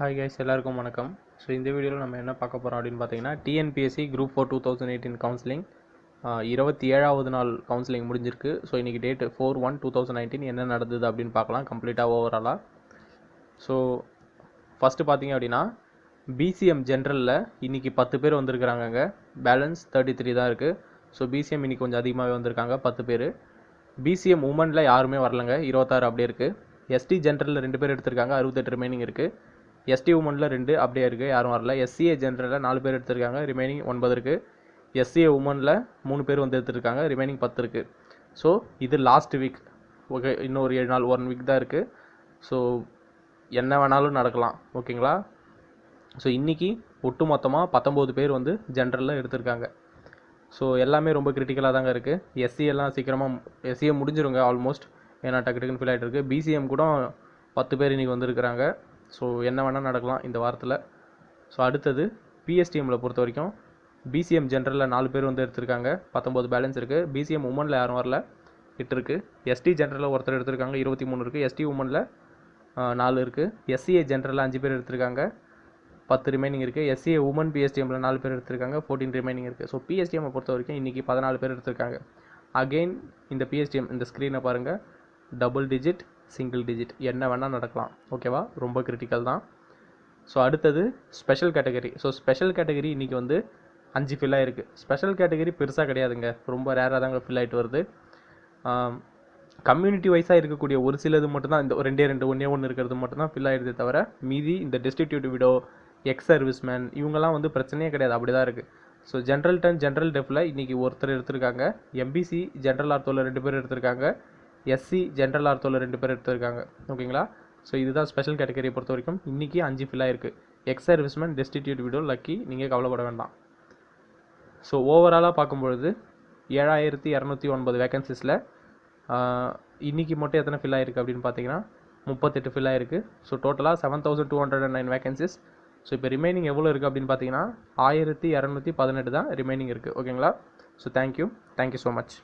Hi guys எல்லாருக்கும் வணக்கம். So இந்த வீடியோவில் நம்ம என்ன பார்க்க போகிறோம் அப்படின்னு பார்த்தீங்கன்னா TNPSC group four two thousand eighteen counselling இருபத்தி ஏழாவது நாள் கவுன்சிலிங் முடிஞ்சிருக்கு. ஸோ இன்றைக்கி date four one two thousand nineteen என்ன நடந்தது அப்படின்னு பார்க்கலாம் கம்ப்ளீட்டாக ஓவராலாக ஸோ ஃபஸ்ட்டு பார்த்தீங்க அப்படின்னா பிசிஎம் ஜென்ரலில் இன்றைக்கி பத்து பேர் வந்திருக்கிறாங்க பேலன்ஸ் தேர்ட்டி த்ரீ தான் இருக்குது ஸோ பிசிஎம் இன்றைக்கி கொஞ்சம் அதிகமாகவே வந்திருக்காங்க பத்து பேர். பிசிஎம் உமனில் யாருமே வரலங்க. இருபத்தாறு அப்படியே இருக்குது எஸ்டி ஜென்ரலில் ரெண்டு பேர் எடுத்திருக்காங்க அறுபத்தெட்டு ரிமைனிங் இருக்குது எஸ்டி உமனில் ரெண்டு அப்படியே இருக்குது யாரும் வரல. எஸ்சிஏ ஜென்ரலில் நாலு பேர் எடுத்திருக்காங்க. ரிமைனிங் ஒன்பது இருக்குது எஸ்சிஏ உமனில் மூணு பேர் வந்து எடுத்துருக்காங்க. ரிமைனிங் பத்து இருக்குது ஸோ இது லாஸ்ட் வீக் ஓகே இன்னும் ஒரு ஏழு நாள் ஒன் வீக் தான் இருக்குது ஸோ என்ன வேணாலும் நடக்கலாம். ஓகேங்களா ஸோ இன்றைக்கி ஒட்டு மொத்தமாக பத்தொம்போது பேர் வந்து ஜென்ரலில் எடுத்திருக்காங்க. ஸோ எல்லாமே ரொம்ப கிரிட்டிக்கலாக தாங்க இருக்குது எஸ்சி எல்லாம் சீக்கிரமாக எஸ்சிஏ முடிஞ்சிருங்க ஆல்மோஸ்ட் ஏன்னா டக்கு டக்குன்னு ஃபில் ஆகிட்டு இருக்குது பிசிஎம் கூட பத்து பேர் இன்றைக்கி வந்திருக்கிறாங்க. ஸோ என்ன வேணால் நடக்கலாம் இந்த வாரத்தில். ஸோ அடுத்தது பிஎஸ்டிஎம்மில் பொறுத்த வரைக்கும் பிசிஎம் ஜென்ரலில் நாலு பேர் வந்து எடுத்திருக்காங்க. பத்தொம்போது பேலன்ஸ் இருக்குது பிசிஎம் உமனில் யாரும் வரல. எட்டு இருக்குது எஸ்டி ஜென்ரலில் ஒருத்தர் எடுத்திருக்காங்க இருபத்தி மூணு இருக்குது எஸ்டி உமனில் நாலு இருக்குது எஸ்சிஏ ஜென்ரலில் அஞ்சு பேர் எடுத்திருக்காங்க. பத்து ரிமைனிங் இருக்குது எஸ்சிஏ உமன் பிஎஸ்டிஎம்மில் நாலு பேர் எடுத்திருக்காங்க. ஃபோர்டீன் ரிமைனிங் இருக்குது ஸோ பிஎஸ்டிஎம்மை பொறுத்த வரைக்கும் இன்றைக்கி பதினாலு பேர் எடுத்திருக்காங்க. அகெயின் இந்த பிஎஸ்டிஎம் இந்த ஸ்க்ரீனை பாருங்கள் டபுள் டிஜிட் சிங்கிள் டிஜிட் என்ன வேணால் நடக்கலாம். ஓகேவா ரொம்ப கிரிட்டிக்கல் தான். ஸோ அடுத்தது special category so special category இன்றைக்கி வந்து அஞ்சு ஃபில் ஆகிருக்கு ஸ்பெஷல் கேட்டகரி பெருசாக கிடையாதுங்க. ரொம்ப ரேராக தாங்க ஃபில் ஆகிட்டு வருது. கம்யூனிட்டி வைஸாக இருக்கக்கூடிய ஒரு சிலது மட்டும்தான் இந்த ரெண்டே ரெண்டு ஒன்றே ஒன்று இருக்கிறது மட்டும்தான் ஃபில் ஆகிடுதே தவிர மீதி இந்த டிஸ்ட்ரிக்டியூட் விடோ எக்ஸ் சர்வீஸ்மேன் இவங்கெல்லாம் வந்து பிரச்சனையே கிடையாது. அப்படி தான் இருக்குது ஸோ ஜென்ரல் டென் ஜென்ரல் டெஃபில் இன்றைக்கி ஒருத்தர் எடுத்திருக்காங்க. எம்பிசி ஜென்ரல் ஆர்த்தோவில் ரெண்டு பேர் எடுத்திருக்காங்க. எஸ்சி ஜென்ரல் ஆர்த்தோவில் ரெண்டு பேர் எடுத்திருக்காங்க. ஓகேங்களா? ஸோ இதுதான் ஸ்பெஷல் கேட்டகரியை பொறுத்த வரைக்கும். இன்றைக்கி அஞ்சு ஃபில்லாக இருக்குது ex serviceman destitute widow lucky நீங்கள் கவலைப்பட வேண்டாம். ஸோ ஓவராலாக பார்க்கும்பொழுது ஏழாயிரத்தி இரநூத்தி ஒன்பது வேகன்சிஸில் இன்றைக்கி மட்டும் எத்தனை ஃபில் இருக்குது அப்படின்னு பார்த்தீங்கன்னா முப்பத்தெட்டு ஃபில் ஆயிருக்கு. ஸோ டோட்டலாக seven thousand two hundred and nine vacancies so இப்போ ரிமைனிங் எவ்வளோ இருக்குது அப்படின்னு பார்த்தீங்கன்னா ஆயிரத்தி இரநூத்தி பதினெட்டு தான் ரிமைனிங் இருக்குது ஓகேங்களா? So thank you thank you so much